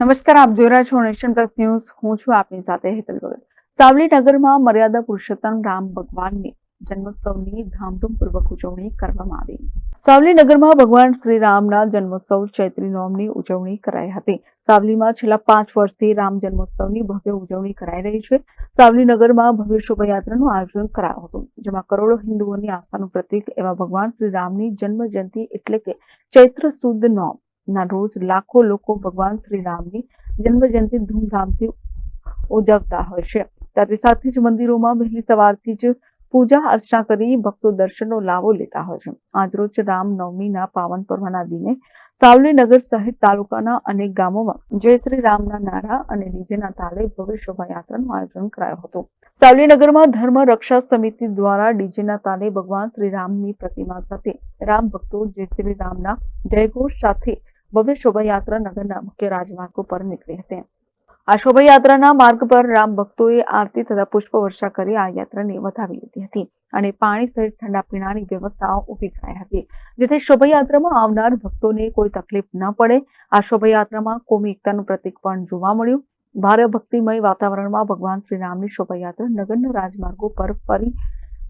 નમસ્કાર, આપ જોઈ રહ્યા છો નેશન પ્લસ ન્યૂઝ. હું છું આપની સાથે હેતલ ભગત. સાવલી નગરમાં મર્યાદા પુરુષોત્તમ રામ ભગવાનની જન્મોત્સવની ધામધૂમપૂર્વક ઉજવણી કરવામાં આવી. સાવલી નગરમાં ભગવાન શ્રી રામના જન્મોત્સવ ચૈત્રી નોમની ઉજવણી કરાઈ હતી. સાવલીમાં છેલ્લા પાંચ વર્ષથી રામ જન્મોત્સવની ભવ્ય ઉજવણી કરાઈ રહી છે. સાવલી નગરમાં ભવ્ય શોભાયાત્રાનું આયોજન કરાયું હતું, જેમાં કરોડો હિન્દુઓની આસ્થાનું પ્રતીક એવા ભગવાન શ્રી રામની જન્મ જયંતિ એટલે કે ચૈત્ર સુદ નોમ. ના, રોજ લાખો લોકો ભગવાન શ્રી રામની જન્મ જયંતિ ધૂમધામથી ઉજવતા હોય છે. ત્યારે સાથે જ મંદિરોમાં વહેલી સવારથી જ પૂજા અર્ચના કરી ભક્તો દર્શનનો લાવો લેતા હોય છે. આજરોજ રામ નવમીના પાવન પર્વના દિને સાવલી નગર સહિત તાલુકાના અનેક ગામોમાં જય શ્રી રામના નારા અને ડીજેના તાલે ભવ્ય શોભાયાત્રાનું આયોજન કરાયું હતું. સાવલી નગરમાં ધર્મ રક્ષા સમિતિ દ્વારા ડીજેના તાલે ભગવાન શ્રી રામની પ્રતિમા સાથે રામ ભક્તો જય શ્રી રામના જયઘોષ સાથે ભવ્ય શોભાયાત્રા નગરના મુખ્ય રાજમાર્ગો પર નીકળી હતી. આ શોભાયાત્રાના માર્ગ પર રામ ભક્તોએ આરતી તથા પુષ્પ વર્ષા કરી આ યાત્રાને વધાવી લીધી હતી અને પાણી સહિત ઠંડા પીણાની વ્યવસ્થાઓ ઊભી કરાઈ હતી. જેથી શોભાયાત્રામાં આવનાર ભક્તોને કોઈ તકલીફ ન પડે. આ શોભાયાત્રામાં કોમી એકતાનું પ્રતીક પણ જોવા મળ્યું. ભારે ભક્તિમય વાતાવરણમાં ભગવાન શ્રી રામની શોભાયાત્રા નગરના રાજમાર્ગો પર ફરી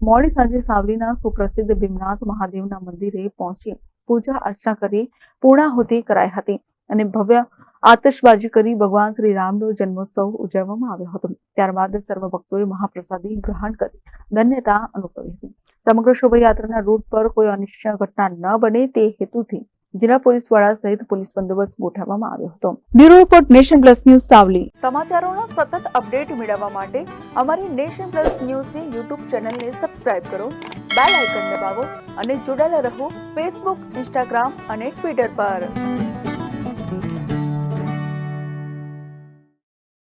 મોડી સાંજે સાવલીના સુપ્રસિદ્ધ ભીમનાથ મહાદેવના મંદિરે પહોંચી પૂજા અર્ચના કરી પૂર્ણાહુતિ કરાઈ હતી અને ભવ્ય આતશબાજી કરી ભગવાન શ્રી રામનો જન્મોત્સવ ઉજવવામાં આવ્યો હતો. ત્યારબાદ સર્વ ભક્તોએ મહાપ્રસાદી ગ્રહણ કરી ધન્યતા અનુભવી હતી. સમગ્ર શોભાયાત્રાના રૂટ પર કોઈ અનિશ્ચય ઘટના ન બને તે હેતુથી જિલ્લા પોલીસ વડા સહિત પોલીસ બંદોબસ્ત ગોઠવવામાં આવ્યો હતો. Bureau report Nation Plus news Savli. સમાચારોનો સતત અપડેટ મેળવવા માટે અમારી નેશન પ્લસ ન્યૂઝની યુટ્યુબ ચેનલને સબસ્ક્રાઇબ કરો, બેલ આઇકન દબાવો અને જોડાયેલા રહો ફેસબુક, ઇન્સ્ટાગ્રામ અને ટ્વિટર પર.